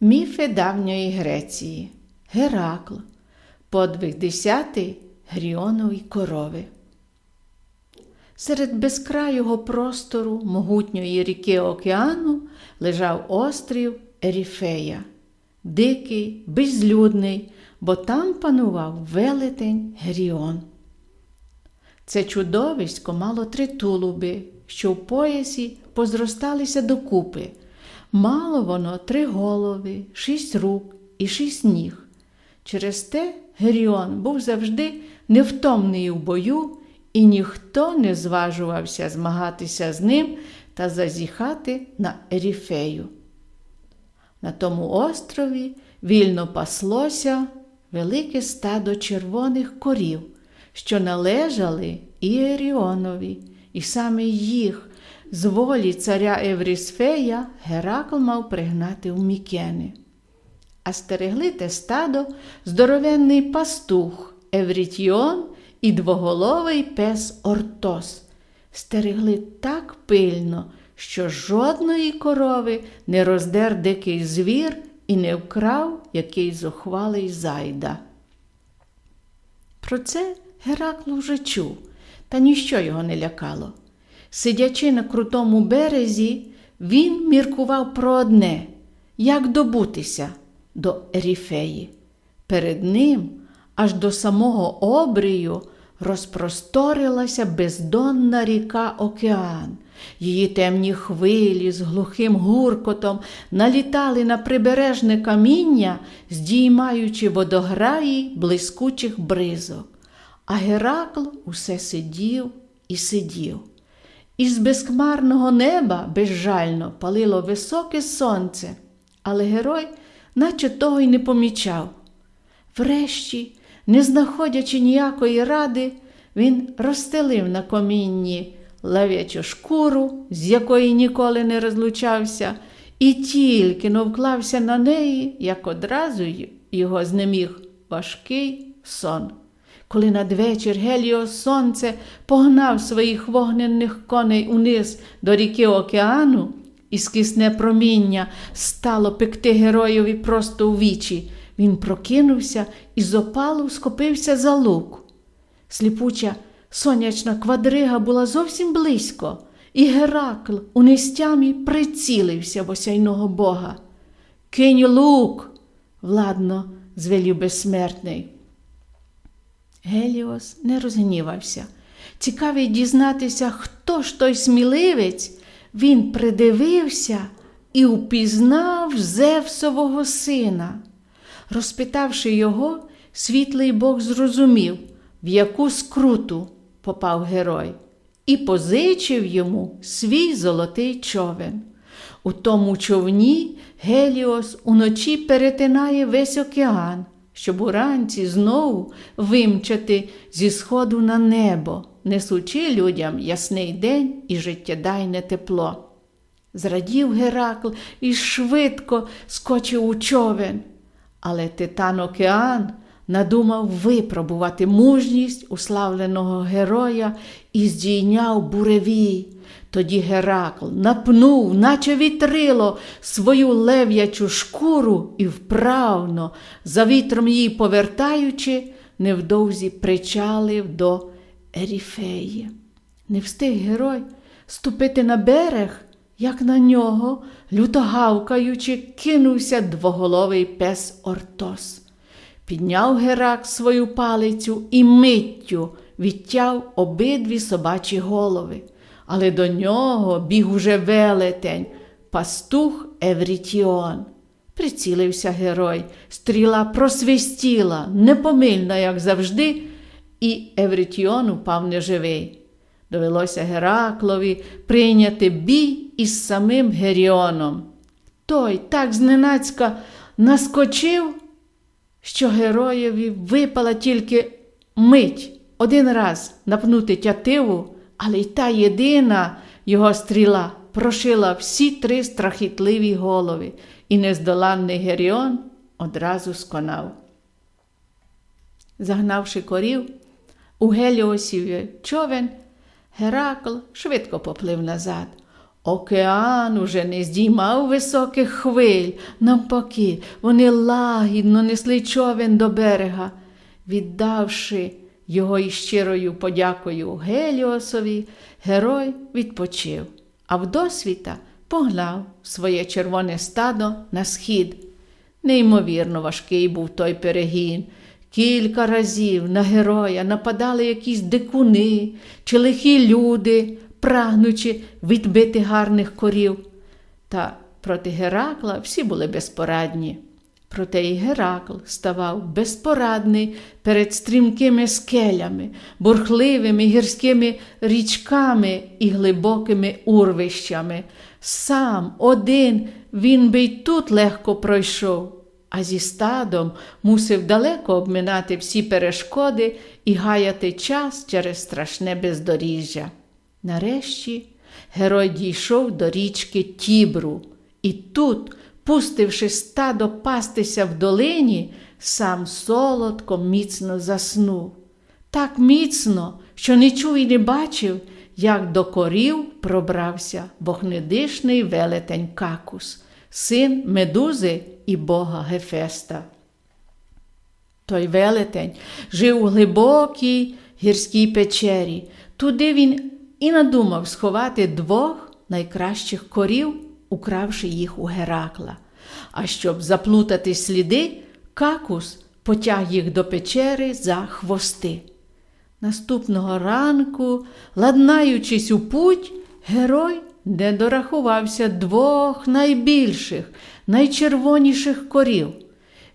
Міфи давньої Греції. Геракл. Подвиг десятий Гріонові корови. Серед безкрайого простору могутньої ріки океану лежав острів Еріфея, дикий, безлюдний, бо там панував велетень Гріон. Це чудовисько мало три тулуби, що в поясі позросталися докупи. Мало воно три голови, шість рук і шість ніг. Через те Геріон був завжди невтомний у бою, і ніхто не зважувався змагатися з ним та зазіхати на Еріфею. На тому острові вільно паслося велике стадо червоних корів, що належали і Еріонові, і саме їх з волі царя Еврісфея Геракл мав пригнати у Мікени. А стерегли те стадо здоровенний пастух Еврітіон і двоголовий пес Ортос. Стерегли так пильно, що жодної корови не роздер дикий звір і не вкрав який зухвалий зайда. Про це Геракл вже чув, та ніщо його не лякало. Сидячи на крутому березі, він міркував про одне як добутися до Еріфеї. Перед ним, аж до самого обрію, розпросторилася бездонна ріка океан. Її темні хвилі з глухим гуркотом налітали на прибережне каміння, здіймаючи водограї блискучих бризок. А Геракл усе сидів і сидів. Із безхмарного неба безжально палило високе сонце, але герой наче того й не помічав. Врешті, не знаходячи ніякої ради, він розстелив на комінні лев'ячу шкуру, з якої ніколи не розлучався, і тільки но вклався на неї, як одразу його знеміг важкий сон. Коли надвечір Геліо сонце погнав своїх вогненних коней униз до ріки океану, і скисне проміння стало пекти героєві просто у вічі, він прокинувся і з опалу схопився за лук. Сліпуча сонячна квадрига була зовсім близько, і Геракл у нестямі прицілився в осяйного бога. Кинь лук, владно звелів безсмертний. Геліос не розгнівався. Цікавий дізнатися, хто ж той сміливець, він придивився і упізнав Зевсового сина. Розпитавши його, світлий Бог зрозумів, в яку скруту попав герой, і позичив йому свій золотий човен. У тому човні Геліос уночі перетинає весь океан щоб уранці знову вимчати зі сходу на небо, несучи людям ясний день і життєдайне тепло. Зрадів Геракл і швидко скочив у човен, але титан Океан надумав випробувати мужність уславленого героя і здійняв буревій. Тоді Геракл напнув, наче вітрило, свою лев'ячу шкуру і вправно, за вітром її повертаючи, невдовзі причалив до Еріфеї. Не встиг герой ступити на берег, як на нього, люто гавкаючи, кинувся двоголовий пес Ортос. Підняв Герак свою палицю і миттю відтяв обидві собачі голови але до нього біг уже велетень, пастух Еврітіон. Прицілився герой, стріла просвистіла, непомильна, як завжди, і Еврітіон упав неживий. Довелося Гераклові прийняти бій із самим Геріоном. Той так зненацька наскочив, що героєві випала тільки мить один раз напнути тятиву але й та єдина його стріла прошила всі три страхітливі голови, і нездоланний Геріон одразу сконав. Загнавши корів, у Геліосів човен, Геракл швидко поплив назад. Океан уже не здіймав високих хвиль, навпаки, вони лагідно несли човен до берега, віддавши його із щирою подякою Геліосові, герой відпочив, а вдосвіта поглав своє червоне стадо на схід. Неймовірно важкий був той перегін. Кілька разів на героя нападали якісь дикуни чи лихі люди, прагнучи відбити гарних корів. Та проти Геракла всі були безпорадні. Проте і Геракл ставав безпорадний перед стрімкими скелями, бурхливими гірськими річками і глибокими урвищами. Сам один він би й тут легко пройшов, а зі стадом мусив далеко обминати всі перешкоди і гаяти час через страшне бездоріжжя. Нарешті герой дійшов до річки Тібру, і тут, пустивши стадо пастися в долині, сам солодко міцно заснув. Так міцно, що не чув і не бачив, як до корів пробрався вогнедишний велетень Какус, син Медузи і бога Гефеста. Той велетень жив у глибокій гірській печері. Туди він і надумав сховати двох найкращих корів, укравши їх у Геракла. А щоб заплутати сліди, какус потяг їх до печери за хвости. Наступного ранку, ладнаючись у путь, герой не дорахувався двох найбільших, найчервоніших корів.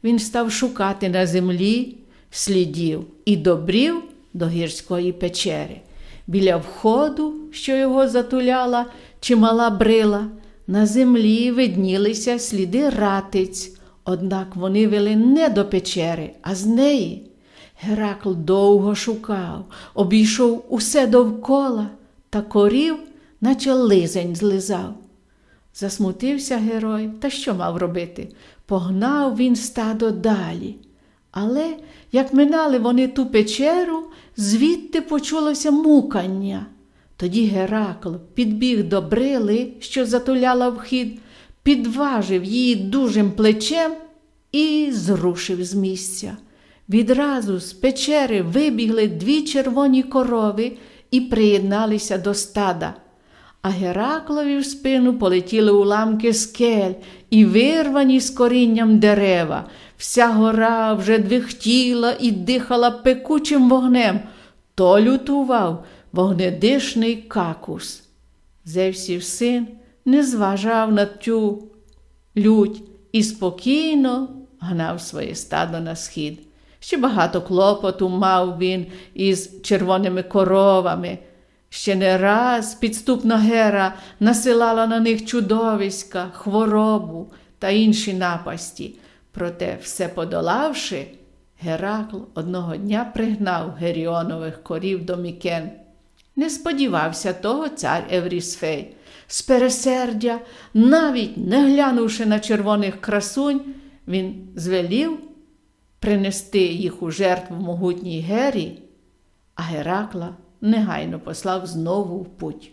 Він став шукати на землі слідів і добрів до гірської печери. Біля входу, що його затуляла чимала брила, на землі виднілися сліди ратиць, однак вони вели не до печери, а з неї. Геракл довго шукав, обійшов усе довкола та корів, наче лизень злизав. Засмутився герой, та що мав робити? Погнав він стадо далі. Але, як минали вони ту печеру, звідти почулося мукання. Тоді Геракл підбіг до брили, що затуляла вхід, підважив її дужим плечем і зрушив з місця. Відразу з печери вибігли дві червоні корови і приєдналися до стада. А Гераклові в спину полетіли уламки скель і вирвані з корінням дерева. Вся гора вже двихтіла і дихала пекучим вогнем. То лютував вогнедишний какус. Зевсів син не зважав на цю лють і спокійно гнав своє стадо на схід. Ще багато клопоту мав він із червоними коровами. Ще не раз підступна гера насилала на них чудовиська, хворобу та інші напасті. Проте, все подолавши, Геракл одного дня пригнав Геріонових корів до Мікен. Не сподівався того цар Еврісфей. З пересердя, навіть не глянувши на червоних красунь, він звелів принести їх у жертву могутній Гері, а Геракла негайно послав знову в путь.